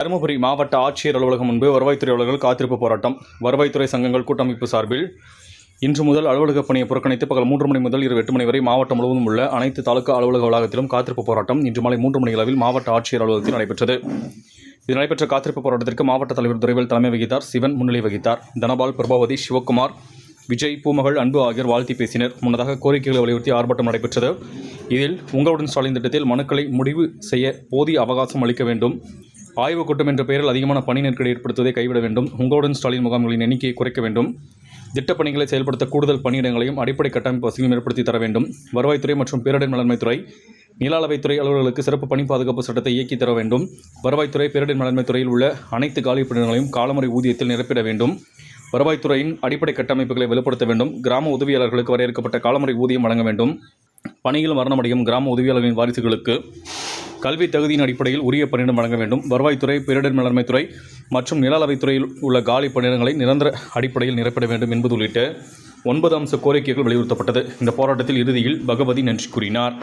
தருமபுரி மாவட்ட ஆட்சியர் அலுவலகம் முன்பு வருவாய்த்துறை அலுவலர்கள் காத்திருப்பு போராட்டம். வருவாய்த்துறை சங்கங்கள் கூட்டமைப்பு சார்பில் இன்று முதல் அலுவலக பணியை புறக்கணித்து பகல் மூன்று மணி முதல் இரவு எட்டு மணி வரை மாவட்டம் முழுவதும் உள்ள அனைத்து தாலுகா அலுவலக வளாகத்திலும் காத்திருப்பு போராட்டம் இன்று மாலை மூன்று மணி அளவில் மாவட்ட ஆட்சியர் அலுவலகத்தில் நடைபெற்றது. இது நடைபெற்ற காத்திருப்பு போராட்டத்திற்கு மாவட்ட தலைவர் துரைவேல் தலைமை வகித்தார் சிவன் முன்னிலை வகித்தார். தனபால் பிரபாவதி சிவகுமார் விஜய் பூமகள் அன்பு ஆகியோர் வாழ்த்தி பேசினர். முன்னதாக கோரிக்கைகளை வலியுறுத்தி ஆர்ப்பாட்டம் நடைபெற்றது. இதில் உங்களுடன் ஸ்டாலின் திட்டத்தில் மனுக்களை முடிவு செய்ய போதிய அவகாசம் அளிக்க வேண்டும். ஆய்வுக் கூட்டம் என்ற பெயரில் அதிகமான பணி நெருக்கடி ஏற்படுத்துவதை கைவிட வேண்டும். உங்களுடன் ஸ்டாலின் முகாம்களின் எண்ணிக்கையை குறைக்க வேண்டும். திட்டப் பணிகளை செயல்படுத்த கூடுதல் பணியிடங்களையும் அடிப்படை கட்டமைப்பு வசதியும் ஏற்படுத்தி தர வேண்டும். வருவாய்த்துறை மற்றும் பேரிடர் மேலாண்மைத்துறை நில அளவைத்துறை அலுவலர்களுக்கு சிறப்பு பணி பாதுகாப்பு சட்டத்தை இயக்கி தர வேண்டும். வருவாய்த்துறை பேரிடர் மேலாண்மை துறையில் உள்ள அனைத்து காலி பணிகளையும் காலமுறை ஊதியத்தில் நிரப்பிட வேண்டும். வருவாய்த்துறையின் அடிப்படை கட்டமைப்புகளை வலுப்படுத்த வேண்டும். கிராம உதவியாளர்களுக்கு வரையறுக்கப்பட்ட காலமுறை ஊதியம் வழங்க வேண்டும். பணியில் மரணமடையும் கிராம உதவியாளர்களின் வாரிசுகளுக்கு கல்வி தகுதியின் அடிப்படையில் உரிய பணியிடம் வழங்க வேண்டும். வருவாய்த்துறை பேரிடர் மேலாண்மை துறை மற்றும் நில அளவைத்துறையில் உள்ள காலி பணியிடங்களை நிரந்தர அடிப்படையில் நிரப்பிட வேண்டும் என்பது உள்ளிட்ட ஒன்பது அம்ச கோரிக்கைகள் வலியுறுத்தப்பட்டது. இந்த போராட்டத்தில் இறுதியில் பகவதி நன்றி கூறினார்.